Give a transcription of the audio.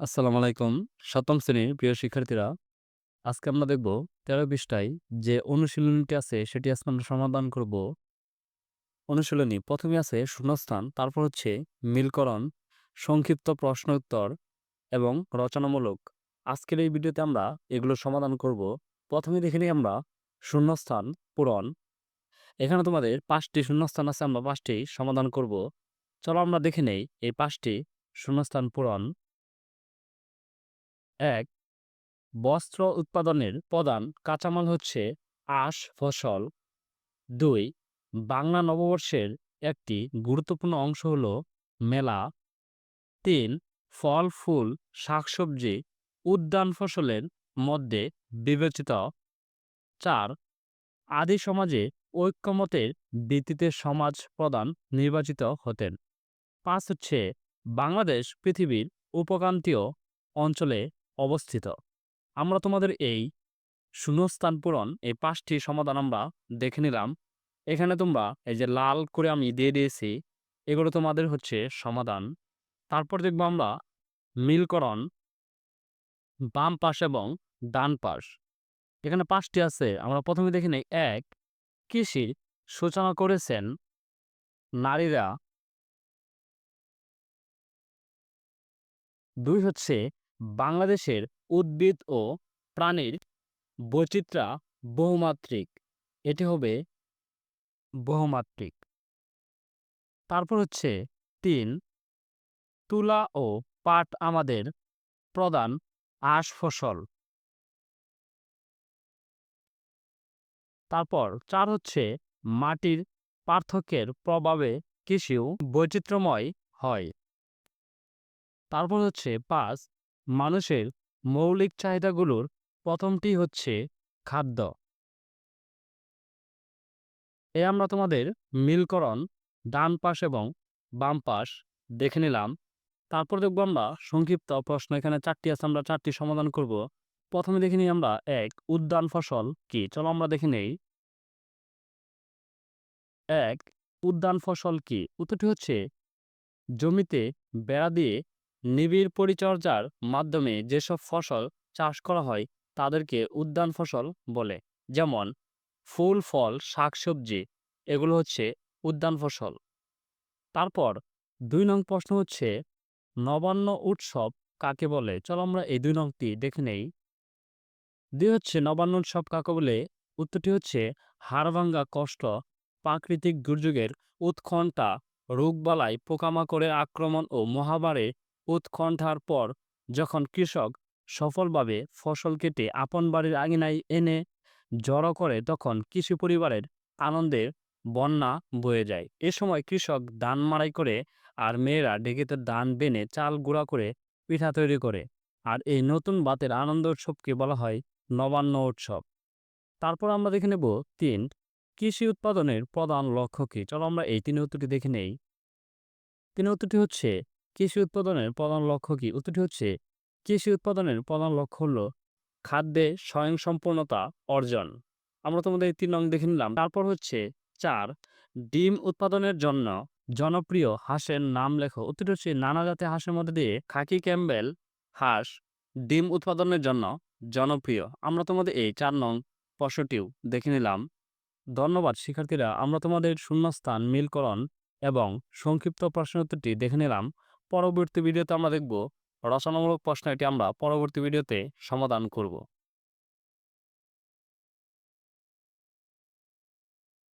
আসসালামু আলাইকুম। সপ্তম শ্রেণির প্রিয় শিক্ষার্থীরা, আজকে আমরা দেখব ১৩ পৃষ্ঠায় যে অনুশীলনীটি আছে সেটি আজকে আমরা সমাধান করব। অনুশীলনী ১ম এ আছে শূন্যস্থান, তারপর হচ্ছে মিলকরণ, সংক্ষিপ্ত প্রশ্ন উত্তর এবং রচনামূলক। আজকের এই ভিডিওতে আমরা এগুলো সমাধান করব। প্রথমে দেখে নিই আমরা শূন্যস্থান পূরণ। এখানে তোমাদের পাঁচটি শূন্যস্থান আছে আমরা পাঁচটি সমাধান করব। চলো আমরা দেখে নেই এই পাঁচটি শূন্যস্থান পূরণ। ১ বস্ত্র উৎপাদনের প্রধান কাঁচামাল হচ্ছে আঁশ ফসল। দুই বাংলা নববর্ষের একটি গুরুত্বপূর্ণ অংশ হল মেলা। তিন ফল, ফুল, শাকসবজি উদ্যান ফসলের মধ্যে বিবেচিত। চার আদি সমাজে ঐকমত্যের ভিত্তিতে সমাজ প্রধান নির্বাচিত হতেন। পাঁচ হচ্ছে বাংলাদেশ পৃথিবীর উপক্রান্তীয় অঞ্চলে অবস্থিত। আমরা তোমাদের এই শূন্যস্থান পূরণ এই পাঁচটি সমাধান আমরা দেখে নিলাম। এখানে তোমরা এই যে লাল করে আমি দিয়ে দিয়েছি, এগুলো তোমাদের হচ্ছে সমাধান। তারপর দেখব আমরা মিলকরণ, বাম পাশ এবং ডান পাশ। এখানে পাঁচটি আছে। আমরা প্রথমে দেখে নেই ১ কৃষির সূচনা করেছেন নারীরা। দুই হচ্ছে বাংলাদেশের উদ্ভিদ ও প্রাণীর বৈচিত্র্য বহুমাত্রিক। এটি হবে বহুমাত্রিক। তারপর হচ্ছে তিন, তুলা ও পাট আমাদের প্রধান আঁশ ফসল। তারপর চার হচ্ছে মাটির পার্থক্যের প্রভাবে কৃষিও বৈচিত্র্যময় হয়। তারপর হচ্ছে ৫ মানুষের মৌলিক চাহিদাগুলোর প্রথমটি হচ্ছে খাদ্য। এ আমরা তোমাদের মিলকরণ, ডান পাশ এবং বাম পাশ দেখে নিলাম। তারপর দেখব আমরা সংক্ষিপ্ত প্রশ্ন এখানে চারটি আছে, আমরা চারটি সমাধান করব। প্রথমে দেখে নিই আমরা এক, উদ্যান ফসল কি? চলো আমরা দেখে নেই। এক, উদ্যান ফসল কি? উত্তরটি হচ্ছে জমিতে বেড়া দিয়ে নিবিড় পরিচর্যার মাধ্যমে যেসব ফসল চাষ করা হয় তাদেরকে উদ্যান ফসল বলে। যেমন ফুল, ফল, শাকসবজি এগুলো হচ্ছে উদ্যান ফসল। তারপর দুই নং প্রশ্ন হচ্ছে নবান্ন উৎসব কাকে বলে? চলো আমরা এই দুই নংটি দেখে নেই। ২ হচ্ছে নবান্ন উৎসব কাকে বলে? উত্তরটি হচ্ছে হাড়ভাঙ্গা কষ্ট, প্রাকৃতিক দুর্যোগের উৎকণ্ঠা, রোগবালাই, পোকামাকড়ের আক্রমণ ও মহামারী উৎকণ্ঠার পর যখন কৃষক সফলভাবে ফসল কেটে আপন বাড়ির আঙিনায় এনে জড়ো করে, তখন কৃষি পরিবারের আনন্দের বন্যা বয়ে যায়। এ সময় কৃষক ধান মাড়াই করে আর মেয়েরা ঢেঁকিতে ধান বেনে চাল গুঁড়া করে পিঠা তৈরি করে। আর এই নতুন বাতের আনন্দ উৎসবকে বলা হয় নবান্ন উৎসব। তারপর আমরা দেখে নেব তিন, কৃষি উৎপাদনের প্রধান লক্ষ্য কি? চলো আমরা এই ৩ উত্তরটি দেখে নেই। ৩ উত্তরটি হচ্ছে কৃষি উৎপাদনের প্রধান লক্ষ্য কি? উত্তরটি হচ্ছে কৃষি উৎপাদনের প্রধান লক্ষ্য হল খাদ্যে স্বয়ংসম্পূর্ণতা অর্জন। আমরা তোমাদের ৩ নং দেখে নিলাম। তারপর হচ্ছে চার ডিম উৎপাদনের জন্য জনপ্রিয় হাঁসের নাম লেখো। উত্তরটি হচ্ছে নানা জাতের হাঁসের মধ্যে দিয়ে খাকি ক্যাম্বেল হাঁস ডিম উৎপাদনের জন্য জনপ্রিয়। আমরা তোমাদের এই চার নং প্রশ্নটিও দেখে নিলাম। ধন্যবাদ শিক্ষার্থীরা। আমরা তোমাদের শূন্যস্থান, মিলকরণ এবং সংক্ষিপ্ত প্রশ্ন উত্তরটি দেখে নিলাম। পরবর্তী ভিডিওতে আমরা দেখব রচনামূলক প্রশ্ন এটি আমরা পরবর্তী ভিডিওতে সমাধান করব।